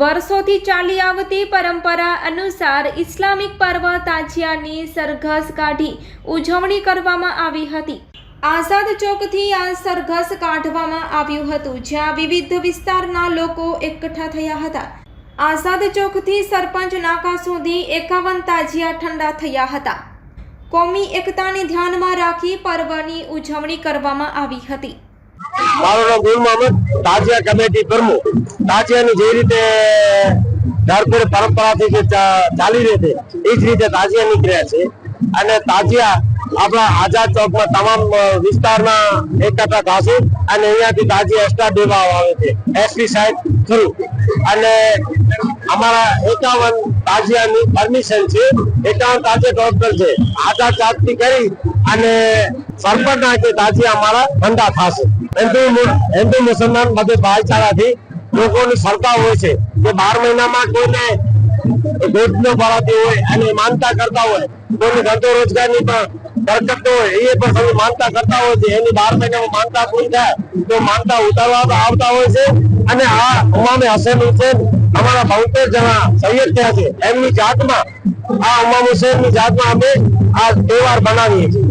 વર્ષોથી ચાલી આવતી પરંપરા અનુસાર ઇસ્લામિક પર્વ તાજિયાની સરઘસ કાઢી ઉજવણી કરવામાં આવી હતી. આઝાદ ચોકથી આ સરઘસ કાઢવામાં આવ્યું હતું, જ્યાં વિવિધ વિસ્તારના લોકો એકઠા થયા હતા. આઝાદ ચોકથી સરપંચ નાકા સુધી એકાવન તાજિયા ઠંડા થયા હતા. કોમી એકતાને ધ્યાનમાં રાખી પર્વની ઉજવણી કરવામાં આવી હતી. મારું નામ ગુલ મોહમ્મદ, તાજિયા કમિટી પ્રમુખ. તાજિયાની જે રીતે ધારપુર પરંપરાથી જે ચાલી રહી છે એ જ રીતે તાજિયા નીકળ્યા છે. અને તાજિયા આપણા આઝાદ ચોકમાં તમામ વિસ્તારમાં એકઠા થશે અને અહીંયાથી તાજી એક્સ્ટ્રા દેવા આવે છે. એસપી સાહેબ થ્રુ અને અમારા એકાવન તાજિયાની પરમિશન છે. એકાવન તાજિયા ટોટલ છે આઝાદ ચોકથી કરી અને સરપંચ નાખે તાજિયા અમારા ધંધા થશે. હિન્દુ હિન્દુ મુસલમાન બધે ભાઈચારાથી લોકોની શ્રદ્ધા હોય છે. કે બાર મહિનામાં કોઈને ગોઠનો ભરાતી હોય અને માનતા કરતા હોય, કોઈને ધંધો રોજગારની પણ બરકત હોય, એ પણ સૌ માનતા કરતા હોય છે. એની બાર મહિનામાં માનતા પૂરી થાય તો માનતા ઉતારવા આવતા હોય છે. અને આ અમામે હસેન હુસેન અમારા બોતેર જણા સૈયદ થયા છે. એમની જાતમાં આ અમામ હુસેનની જાતમાં અમે આ તહેવાર બનાવીએ છીએ.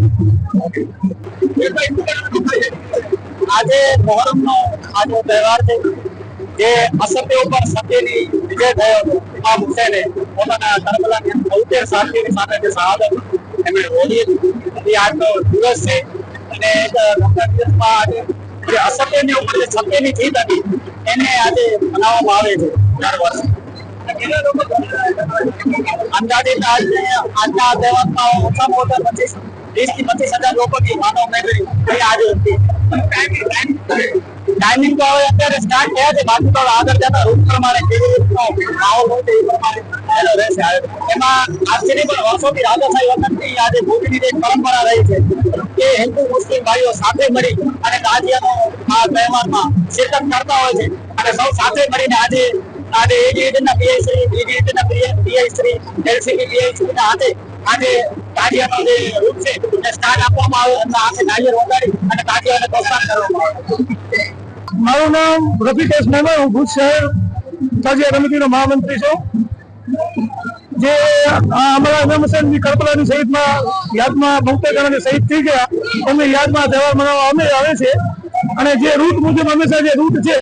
આજે મોહરમ નો આજનો તહેવાર છે જે અસત્ય ઉપર સત્યની વિજય થયો ઇમામ હુસેને પોતાના કરબલાની બોતેર સાથીની સાથે જે શહાદત એમણે વહોરી હતી. આજનો દિવસ છે. અને દિવસમાં આજે જે ઉપર જે સત્યની જીત હતી, એને આજે મનાવવામાં આવે છે. પરંપરા રહી છે કે હિન્દુ મુસ્લિમ ભાઈઓ સાથે મળી અને તાજિયાનો આ તહેવારમાં શિરકત કરતા હોય છે અને સૌ સાથે મળીને આજે આજે એજીએડના પીઆઈ શ્રી એજીએડના પીઆઈ એલસીબી પીઆઈ શ્રીના હાથે આજે કાર્યનો જે રૂપ છે એ સ્ટાર્ટ આપવામાં આવે અને હાથે નાળિયેર વગાડી અને કાર્યને પ્રોત્સાહન કરવામાં આવે મારું નામ રફીકેશ મેમણ, હું ભુજ શહેર તાજિયા કમિટીનો મહામંત્રી છું. જે અમારા ઇમામ હુસેનની કરબલાની શહીદમાં યાદમાં જણાની શહીદ થઈ ગયા. અમે યાદમાં તહેવાર મનાવવા અમે આવે છે. અને જે રૂટ મુજબ હંમેશા જે રૂટ છે